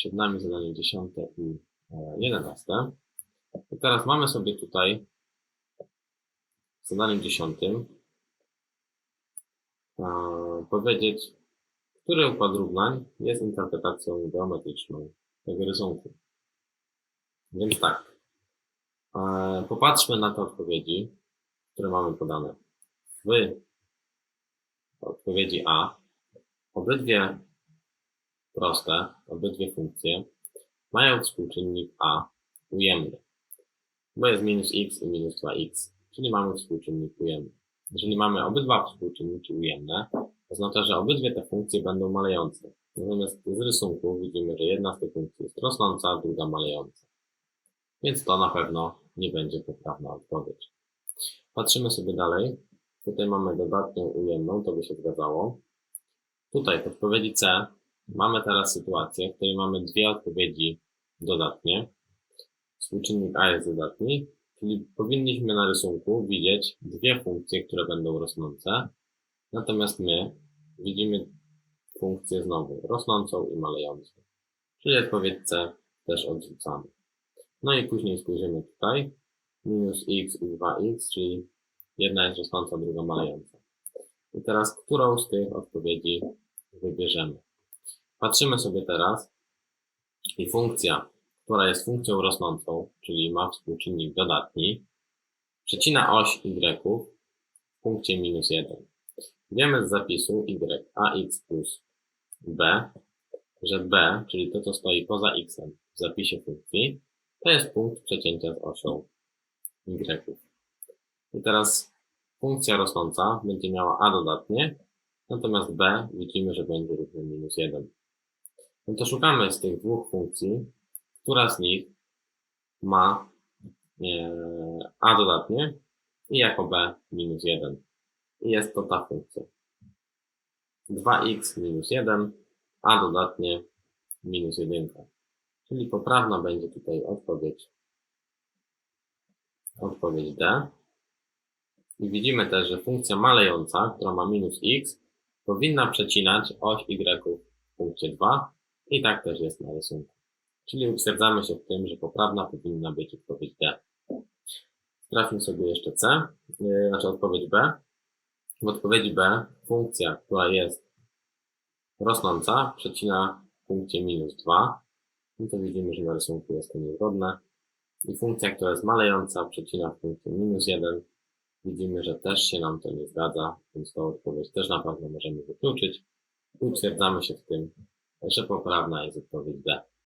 Przed nami zadanie 10 i e, 11. I teraz mamy sobie tutaj w zadaniu 10 e, powiedzieć, który układ równań jest interpretacją geometryczną tego rysunku. Więc tak, e, popatrzmy na te odpowiedzi, które mamy podane. W odpowiedzi A obydwie proste, obydwie funkcje mają współczynnik a ujemny, bo jest minus x i minus 2x, czyli mamy współczynnik ujemny. Jeżeli mamy obydwa współczynniki ujemne, oznacza, że obydwie te funkcje będą malejące. Natomiast z rysunku widzimy, że jedna z tych funkcji jest rosnąca, druga malejąca. Więc to na pewno nie będzie poprawna odpowiedź. Patrzymy sobie dalej. Tutaj mamy dodatnią ujemną, to by się zgadzało. Tutaj w odpowiedzi C mamy teraz sytuację, w której mamy dwie odpowiedzi dodatnie. Współczynnik A jest dodatni, czyli powinniśmy na rysunku widzieć dwie funkcje, które będą rosnące. Natomiast my widzimy funkcję znowu rosnącą i malejącą. Czyli odpowiedź C też odrzucamy. No i później spojrzymy tutaj. Minus x i 2x, czyli jedna jest rosnąca, druga malejąca. I teraz, którą z tych odpowiedzi wybierzemy? Patrzymy sobie teraz i funkcja, która jest funkcją rosnącą, czyli ma współczynnik dodatni, przecina oś y w punkcie minus 1. Wiemy z zapisu y ax plus b, że b, czyli to, co stoi poza x w zapisie funkcji, to jest punkt przecięcia z osią y. I teraz funkcja rosnąca będzie miała a dodatnie, natomiast b widzimy, że będzie równy minus 1. No to szukamy z tych dwóch funkcji, która z nich ma e, a dodatnie i jako b minus 1. I jest to ta funkcja. 2x minus 1, a dodatnie minus 1. Czyli poprawna będzie tutaj odpowiedź, odpowiedź D. I widzimy też, że funkcja malejąca, która ma minus x, powinna przecinać oś y w punkcie 2 i tak też jest na rysunku. Czyli utwierdzamy się w tym, że poprawna powinna być odpowiedź D. Sprawdźmy sobie jeszcze C, yy, znaczy odpowiedź B. W odpowiedzi B funkcja, która jest rosnąca, przecina w punkcie minus 2. I to widzimy, że na rysunku jest to niezgodne. I funkcja, która jest malejąca, przecina w punkcie minus 1. Widzimy, że też się nam to nie zgadza, więc tą odpowiedź też na pewno możemy wykluczyć. Utwierdzamy się w tym, że poprawna jest odpowiedź D.